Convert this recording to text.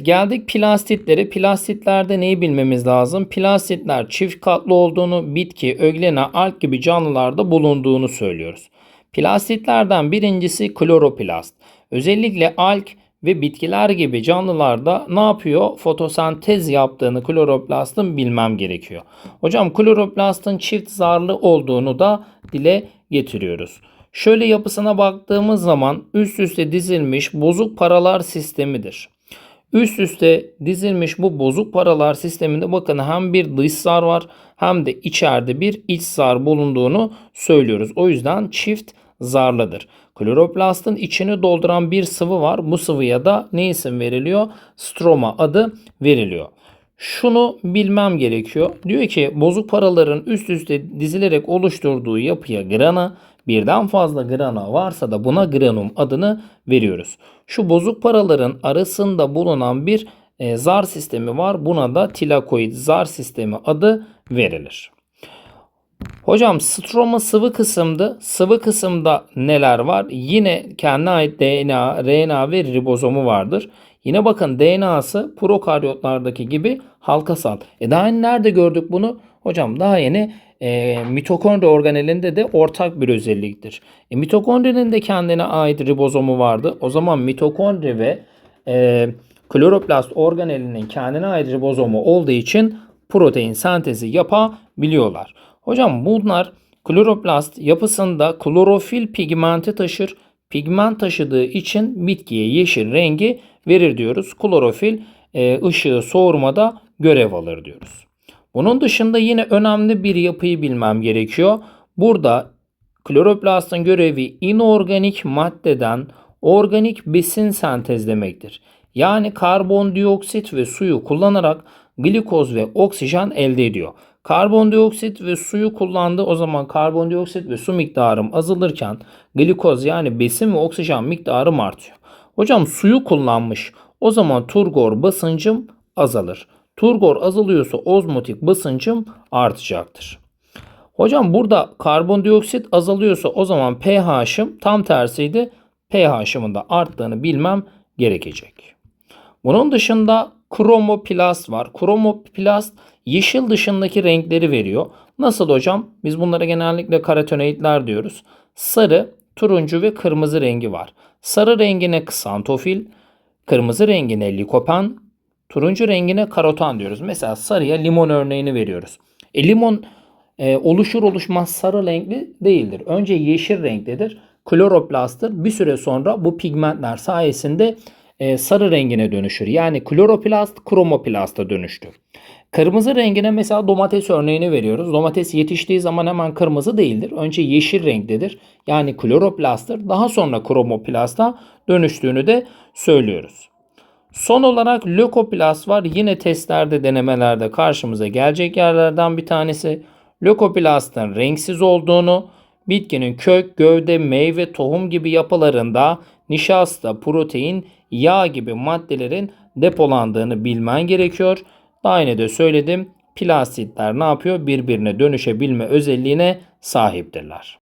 Geldik plastitlere. Plastitlerde neyi bilmemiz lazım? Plastitler çift katlı olduğunu, bitki, öglena, alg gibi canlılarda bulunduğunu söylüyoruz. Plastitlerden birincisi kloroplast. Özellikle alg ve bitkiler gibi canlılarda ne yapıyor? Fotosentez yaptığını kloroplastın bilmem gerekiyor. Hocam kloroplastın çift zarlı olduğunu da dile getiriyoruz. Şöyle yapısına baktığımız zaman üst üste dizilmiş bozuk paralar sistemidir. Üst üste dizilmiş bu bozuk paralar sisteminde bakın hem bir dış zar var hem de içeride bir iç zar bulunduğunu söylüyoruz. O yüzden çift zarlıdır. Kloroplastın içini dolduran bir sıvı var. Bu sıvıya da ne isim veriliyor? Stroma adı veriliyor. Şunu bilmem gerekiyor. Diyor ki bozuk paraların üst üste dizilerek oluşturduğu yapıya grana, birden fazla grana varsa da buna granum adını veriyoruz. Şu bozuk paraların arasında bulunan bir e, zar sistemi var. Buna da tilakoid zar sistemi adı verilir. Hocam stroma sıvı kısımdı. Sıvı kısımda neler var? Yine kendine ait DNA, RNA ve ribozomu vardır. Yine bakın DNA'sı prokaryotlardaki gibi halkasal. E daha yeni nerede gördük bunu? Hocam daha yeni e, mitokondri organelinde de ortak bir özelliktir. E, mitokondrinin de kendine ait ribozomu vardı. O zaman mitokondri ve e, kloroplast organelinin kendine ait ribozomu olduğu için protein sentezi yapabiliyorlar. Hocam bunlar kloroplast yapısında klorofil pigmenti taşır. Pigment taşıdığı için bitkiye yeşil rengi verir diyoruz. Klorofil e, ışığı soğurmada görev alır diyoruz. Bunun dışında yine önemli bir yapıyı bilmem gerekiyor. Burada kloroplastın görevi inorganik maddeden organik besin sentezlemektir. Yani karbondioksit ve suyu kullanarak glikoz ve oksijen elde ediyor. Karbondioksit ve suyu kullandı. O zaman karbondioksit ve su miktarım azalırken glikoz yani besin ve oksijen miktarım artıyor. Hocam suyu kullanmış. O zaman turgor basıncım azalır. Turgor azalıyorsa ozmotik basıncım artacaktır. Hocam burada karbondioksit azalıyorsa o zaman pH'ım tam tersiydi. pH'ımın da arttığını bilmem gerekecek. Bunun dışında kromoplast var. Kromoplast yeşil dışındaki renkleri veriyor. Nasıl hocam? Biz bunlara genellikle karotenoidler diyoruz. Sarı, turuncu ve kırmızı rengi var. Sarı rengine ksantofil, kırmızı rengine likopen, turuncu rengine karotan diyoruz. Mesela sarıya limon örneğini veriyoruz. E, limon e, oluşur oluşmaz sarı renkli değildir. Önce yeşil renktedir. Kloroplasttır. Bir süre sonra bu pigmentler sayesinde e, sarı rengine dönüşür. Yani kloroplast kromoplasta dönüştü. Kırmızı rengine mesela domates örneğini veriyoruz. Domates yetiştiği zaman hemen kırmızı değildir. Önce yeşil renktedir. Yani kloroplasttır. Daha sonra kromoplasta dönüştüğünü de söylüyoruz. Son olarak lökoplast var. Yine testlerde, denemelerde karşımıza gelecek yerlerden bir tanesi. Lökoplastın renksiz olduğunu, bitkinin kök, gövde, meyve, tohum gibi yapılarında nişasta, protein, yağ gibi maddelerin depolandığını bilmen gerekiyor. Daha yine de söyledim. Plastitler ne yapıyor? Birbirine dönüşebilme özelliğine sahiptirler.